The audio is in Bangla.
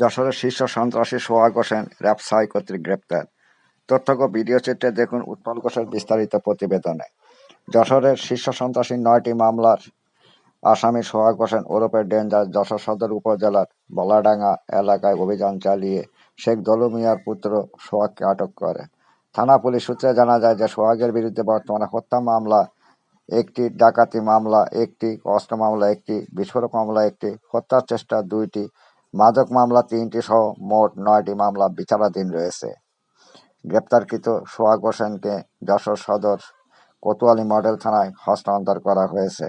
যশোরের শীর্ষ সন্ত্রাসী সোহাগ হোসেন র্যাবসাই কর্তৃক গ্রেপ্তার। তথ্যক ভিডিও চিত্রে দেখুন উৎপল ঘোষের বিস্তারিত প্রতিবেদনে। যশোরের শীর্ষ সন্ত্রাসী নয়টি মামলার আসামি সোহাগ হোসেন ওরফে ডেঞ্জার যশোর সদর উপজেলার বলাডাঙ্গা এলাকায় অভিযান চালিয়ে শেখ দলু মিয়ার পুত্র সোহাগকে আটক করে। থানা পুলিশ সূত্রে জানা যায় যে সোহাগের বিরুদ্ধে বর্তমানে হত্যা মামলা একটি ডাকাতি মামলা, একটি অস্ত্র মামলা, একটি বিস্ফোরক মামলা, একটি হত্যার চেষ্টা, দুইটি মাদক মামলা তিনটি সহ মোট নয়টি মামলা বিচারাধীন রয়েছে। গ্রেপ্তারকৃত সোহাগ হোসেনকে যশোর সদর কোতোয়ালি মডেল থানায় হস্তান্তর করা হয়েছে।